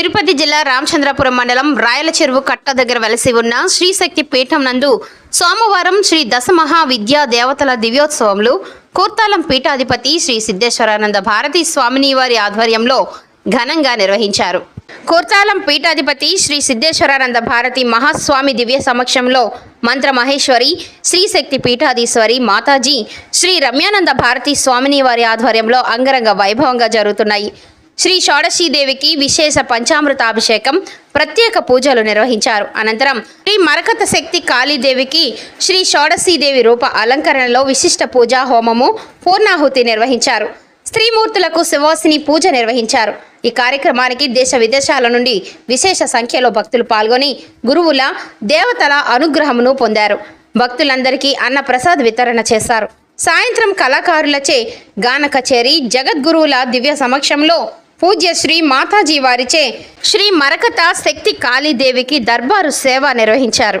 తిరుపతి జిల్లా రామచంద్రపురం మండలం రాయల చెరువు కట్ట దగ్గర వెలసి ఉన్న శ్రీశక్తి పీఠం నందు సోమవారం శ్రీ దశమహా విద్యా దేవతల దివ్యోత్సవంలో కూర్తాలం పీఠాధిపతి శ్రీ సిద్ధేశ్వరానంద భారతీ స్వామిని వారి ఆధ్వర్యంలో ఘనంగా నిర్వహించారు. కూర్తాలం పీఠాధిపతి శ్రీ సిద్ధేశ్వరానంద భారతి మహాస్వామి దివ్య సమక్షంలో మంత్ర మహేశ్వరి శ్రీశక్తి పీఠాధీశ్వరి మాతాజీ శ్రీ రమ్యానంద భారతి స్వామిని వారి ఆధ్వర్యంలో అంగరంగ వైభవంగా జరుగుతున్నాయి. శ్రీ షోడశీదేవికి విశేష పంచామృతాభిషేకం ప్రత్యేక పూజలు నిర్వహించారు. అనంతరం శ్రీ మరకత శక్తి కాళీదేవికి శ్రీ షోడశీదేవి రూప అలంకరణలో విశిష్ట పూజా హోమము పూర్ణాహుతి నిర్వహించారు. స్త్రీమూర్తులకు శివాసిని పూజ నిర్వహించారు. ఈ కార్యక్రమానికి దేశ విదేశాల నుండి విశేష సంఖ్యలో భక్తులు పాల్గొని గురువుల దేవతల అనుగ్రహమును పొందారు. భక్తులందరికీ అన్న ప్రసాద్ వితరణ చేశారు. సాయంత్రం కళాకారులచే గాన కచేరి జగద్గురువుల దివ్య సమక్షంలో పూజ్య శ్రీ మాతాజీ వారిచే శ్రీ మరకత శక్తి కాళీదేవికి దర్బారు సేవ నిర్వహించారు.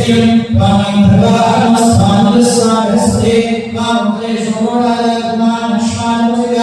वामन्धवामस्वान्दस्वाहस्ते वामुखे सोमोडाय कुमारश्वानुजय